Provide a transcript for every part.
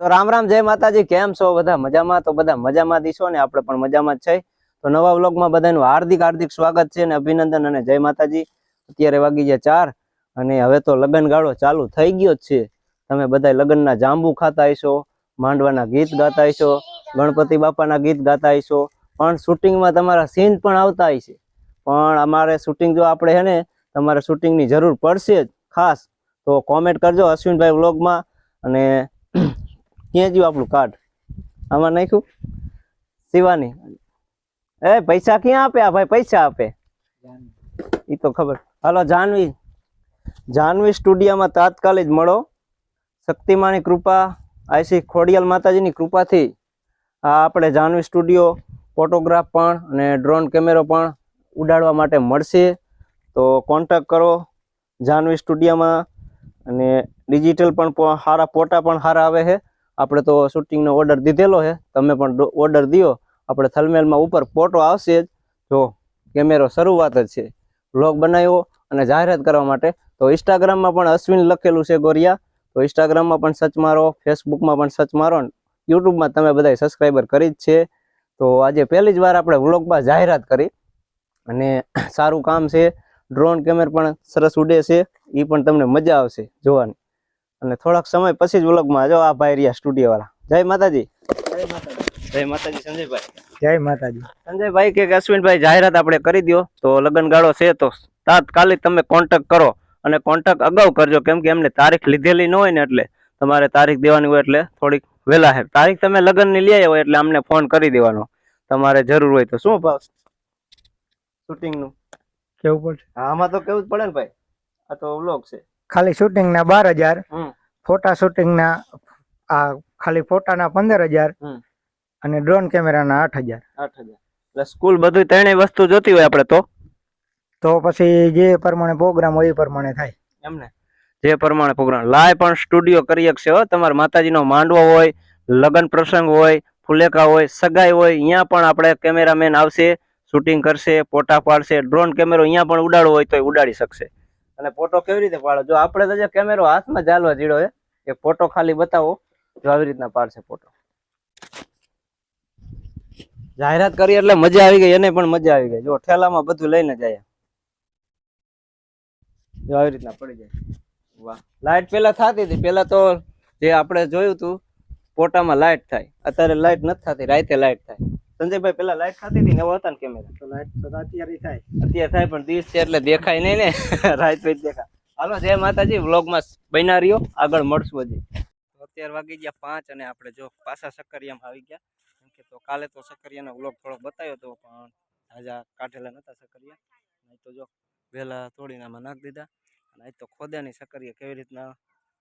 તો રામ રામ, જય માતાજી, કેમ છો? બધા મજામાં? તો બધા મજામાં દીશો ને? આપણે પણ મજામાં જ છે. તો નવા વ્લોગમાં બધાનું હાર્દિક હાર્દિક સ્વાગત છે અને અભિનંદન અને જય માતાજી. અત્યારે વાગી ગયા ચાર અને હવે તો લગ્ન ગાળો ચાલુ થઈ ગયો જ છે. તમે બધા લગ્નના જાંબુ ખાતા હશો, માંડવાના ગીત ગાતા હશો, ગણપતિ બાપાના ગીત ગાતા હશો. પણ શૂટિંગમાં તમારા સીન પણ આવતા હશે પણ અમારે શૂટિંગ જો આપણે છે ને, તમારે શૂટિંગની જરૂર પડશે જ. ખાસ તો કોમેન્ટ કરજો અશ્વિનભાઈ વ્લોગમાં અને ક્યાં જ્યું આપણું કાર્ડ. આમાં નાખ્યું? શિવાની. એ, પૈસા ક્યાં આપે? આ ભાઈ પૈસા આપે. એ તો ખબર. હાલો, જાનવી. જાનવી સ્ટુડિયોમાં તાત્કાલિક મળો. શક્તિમાની કૃપા, આઈસી ખોડિયાલ માતાજીની કૃપાથી આ આપણે જાનવી સ્ટુડિયો, ફોટોગ્રાફ પણ અને ડ્રોન કેમેરો પણ ઉડાડવા માટે મળશે. તો કોન્ટેક્ટ કરો જાનવી સ્ટુડિયોમાં અને ડિજિટલ પણ સારા ફોટા પણ સારા આવે છે. આપણે તો શૂટિંગનો ઓર્ડર દીધેલો છે. તમે પણ ઓર્ડર દ્યો. આપણે થલમેલમાં ઉપર ફોટો આવશે જ. જો કેમેરો શરૂઆત જ છે. બ્લોગ બનાવ્યો અને જાહેરાત કરવા માટે. તો ઇન્સ્ટાગ્રામમાં પણ અશ્વિન લખેલું છે ગોરિયા. તો ઇન્સ્ટાગ્રામમાં પણ સર્ચ મારો. ફેસબુકમાં પણ સર્ચ મારો. યુટ્યુબમાં તમે બધા સબસ્ક્રાઈબર કરી જ છે. તો આજે પહેલી જ વાર આપણે વ્લોગમાં જાહેરાત કરી. અને સારું કામ છે. ડ્રોન કેમેરા પણ સરસ ઉડે છે. એ પણ તમને મજા આવશે. જોવાની. અને થોડાક સમય પછી જ વ્લોગમાં જો આ ભાઈ રહ્યા સ્ટુડિયો વાળા જય માતાજી. જય માતાજી સંજયભાઈ. જય માતાજી. સંજયભાઈ કે અશ્વિનભાઈ જાહેરાત આપણે કરી દો તો લગ્ન ગાળો છે તો તાત્કાલિક તમે કોન્ટેક કરો અને કોન્ટેક અગાઉ કરજો. કેમ કે એમને તારીખ લીધેલી ન હોય ને એટલે તમારે તારીખ દેવાની હોય એટલે થોડીક વહેલા હે. તારીખ તમે લગ્નની લઈ આવ્યા હોય એટલે અમને ફોન કરી દેવાનો. તમારે જરૂર હોય તો. શું ભાવ શૂટિંગનું કેવું પડશે? આમાં તો કેવું જ પડે ને ભાઈ? આ તો વ્લોગ છે. ખાલી શૂટિંગ ના બાર હજાર ફોટા શૂટિંગ ના આ ખાલી ફોટા ના પંદર હજાર અને ડ્રોન કેમેરા ના આઠ હજાર. આઠ હજાર. એટલે સ્કૂલ બધું ત્રણેય વસ્તુ જોતી હોય આપણે તો? તો પછી જે પ્રમાણે પ્રોગ્રામ હોય એ પ્રમાણે થાય. એમને? જે પ્રમાણે પ્રોગ્રામ લાય પણ સ્ટુડિયો કરી શકશે હો. તમારા માતાજીનો માંડવો હોય લગ્ન પ્રસંગ હોય ફુલેકા હોય સગાઈ હોય અહીંયા પણ આપણે કેમેરામેન આવશે શૂટિંગ કરશે ફોટા પાડશે. ડ્રોન કેમેરો અહીંયા પણ ઉડાડવો હોય તો ઉડાડી શકશે. અને ફોટો કેવી રીતે પાડો? જો આપણે તો જે કેમેરો હાથમાં ચાલવા જીડો છે એ ફોટો ખાલી બતાવો, જો આવી રીતના પાડશે ફોટો જાહેરાત કરી એટલે મજા આવી ગઈ, એને પણ મજા આવી ગઈ. જો ઠેલામાં બધું લઈને જાય. જો આવી રીતના પડી જાય. વાહ. લાઈટ પેલા થતી હતી. પેલા તો જે આપણે જોયું હતું ફોટામાં લાઈટ થાય. અત્યારે લાઈટ નથી થતી. રાતે લાઈટ થાય. સંજયભાઈ પેલા લાઈટ થતી હતી? ને એવો હતા ને કેમેરા તો લાઈટ તો અત્યારે થાય. અત્યારે થાય પણ દિવસ છે એટલે દેખાય નહીં ને. રાત પછી દેખાય. હાલો જય માતાજી. વ્લોગમાં બન્યા રહ્યો. આગળ મળશું હજી. અત્યારે વાગી ગયા પાંચ અને આપણે જો પાછા સક્કરિયામાં આવી ગયા. કેમ કે તો કાલે તો સક્કરિયાનો વ્લોગ થોડો બતાવ્યો હતો પણ તાજા કાઢેલા નહોતા સક્કરિયા. નહીં તો જો વહેલા તોડીને આમાં નાખી દીધા. અને આજ તો ખોદાની સક્કરિયા કેવી રીતના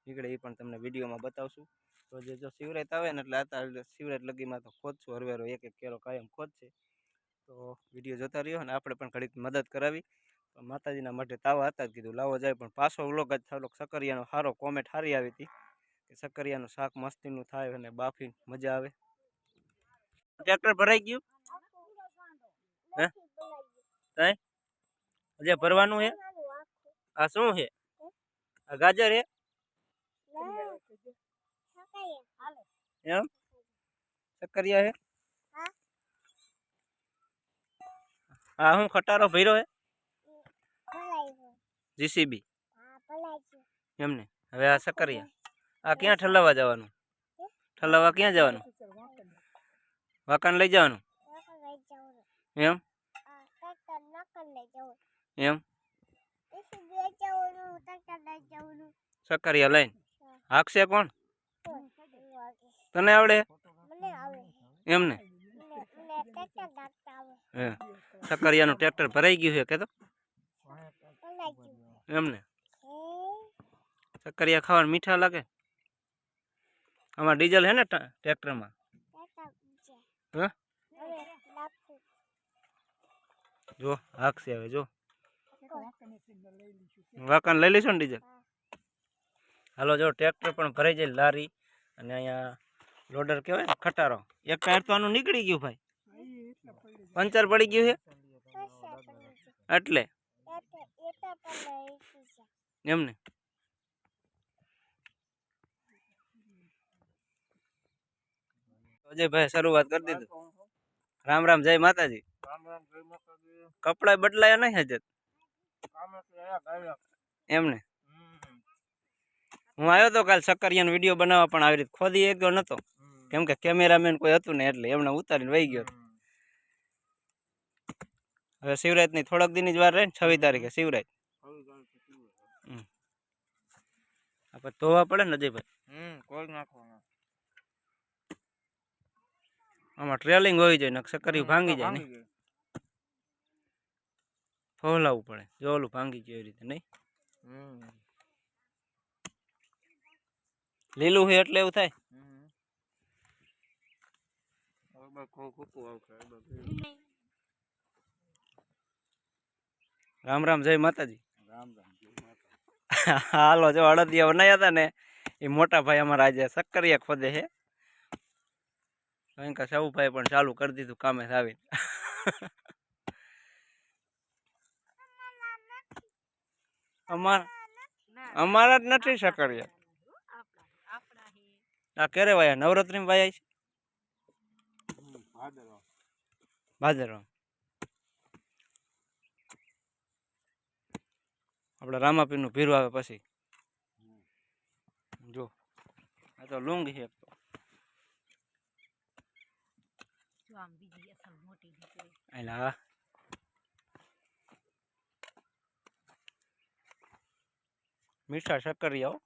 નીકળે એ પણ તમને વિડીયોમાં બતાવશું. તો જે જો શિવરાત આવે ને એટલે આ શિવરાત લગીમાં તો ખોદશું હરવેરો એક એક કેરો કાયમ ખોદશે. તો વીડિયો જોતા રહ્યો અને આપણે પણ ઘડીક મદદ કરાવી. માતાજીના માટે તાવા હતા જ કીધું, લાવો જાય. પણ પાછો વ્લોગ જ થયો, સકરિયાનો સારો કોમેન્ટ સારી આવી હતી કે સકરિયાનું શાક મસ્તીનું થાય અને બાફી મજા આવે. ટ્રેક્ટર ભરાઈ ગયું? હે? હજે ભરવાનું છે આ શું છે આ ગાજર હે? એમ? સકરિયા હે? હા. હું ખટારો ભર્યો હે? જીસીબી. એમને? હવે આ સકરિયા આ ક્યાં ઠલાવવા જવાનું? ઠલાવવા ક્યાં જવાનું? વાકાન લઈ જવાનું? એમ? એમ? સકરિયા લઈને? હાકશે કોણ? તને આવડે? એમને? સકરિયાનું ટ્રેક્ટર ભરાઈ ગયું છે કે તો એમને? સકરિયા ખાવાનું મીઠા લાગે? આમાં ડીઝલ હે ને ટ્રેક્ટરમાં? જો, હાકશે હવે, જો. વાકાન લઈ લઈશું ને ડીઝલ? હાલો જો ટ્રેક્ટર પણ ભરાઈ જાય લારી અને અહીંયા લોડર કહેવાય ખટારો. એક ટાયર તો આનું નીકળી ગયું ભાઈ. પંચર પડી ગયું છે? એટલે. એમને. અજયભાઈ શરૂઆત કરી દીધું. રામ રામ જય માતાજી. કપડા બદલાયા નહીં હજત એમને. હું આવ્યો તો કાલ સકરિયાનો વીડિયો બનાવવા પણ આવી રીતે ખોદી એક ગયો નતો કેમ કે કેમેરામેન કોઈ હતું ને એટલે એમને ઉતારીને વહી ગયો. હવે શિવરાજની થોડાક દિન જ વાર રહે ને છવ્વીસ તારીખે શિવરાજ. આપણે ધોવા પડે ને અજયભાઈ આમાં ટ્રેલિંગ હોવી જોઈએ ને સકરિયું ભાંગી જાય ને. ફોલાવવું પડે જો ઓલું ભાંગી ગયું એ રીતે નહીં? લીલું હોય એટલે એવું થાય. રામ રામ જય માતાજી. હાલો જો અડદિયા બનાવ્યા હતા ને એ મોટા ભાઈ અમારા આજે સક્કરિયા ખોદે છે. કંઈક સૌભાઈ પણ ચાલુ કરી દીધું કામે આવીને. અમાર અમારા જ નથી સક્કરિયા. આ ક્યારે વાયા? નવરાત્રી વાયા છે? ભાદરવા. આપણે રામાપીરનું ભીરું આવે પછી. જો આ તો લુંગ છે. હા મીઠા શક્કરિયાઓ.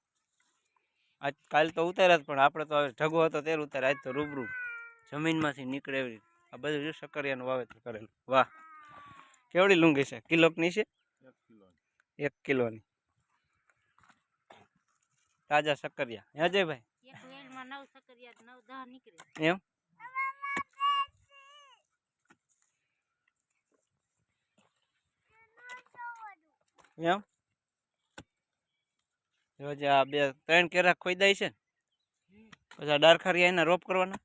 આજ કાલ તો ઉતાર્યા જ પણ આપણે તો હવે ઢગો હતો ત્યારે ઉતાર્યા આજ તો રૂબરૂ જમીનમાંથી નીકળે એવી આ બધું જો શક્કરિયાનું વાવેતર કરેલું. વાહ. કેવડી લુંગી છે? કિલોકની છે? એક કિલોની. તાજા શક્કરિયા હે અજયભાઈ? એક વેલમાં નવ સકરિયા નવ દહ નીકળે. એમ? એમ? જો જે આ બે ત્રણ કેરા ખોદાય છે. પછી આ ડારખારી એના રોપ કરવાના.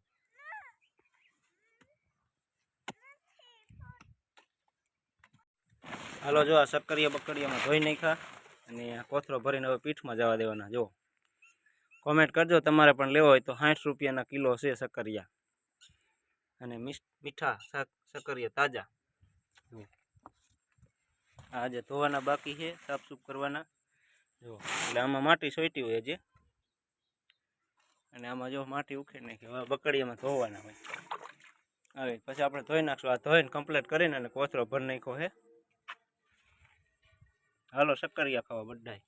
હાલો, જો આ સક્કરિયા બકરિયામાં ધોઈ નાખ્યા અને કોથરો ભરીને હવે પીઠમાં જવા દેવાના. જો કોમેન્ટ કરજો, તમારે પણ લેવો હોય તો સાઠ રૂપિયાના કિલો છે સક્કરિયા. અને મીઠ સક્કરિયા તાજા. આજે ધોવાના બાકી છે, સાફસૂફ કરવાના. જો, એટલે આમાં માટી સોટી હોય જે અને આમાં જો માટી ઉખેડ નાખી, હવે બકડીયામાં ધોવાના હોય. આવી, પછી આપણે ધોઈ નાખશું. આ ધોઈને કમ્પ્લીટ કરીને અને કોથરો ભરી નાખ્યો હે. હાલો, શક્કરિયા ખાવા બધાય.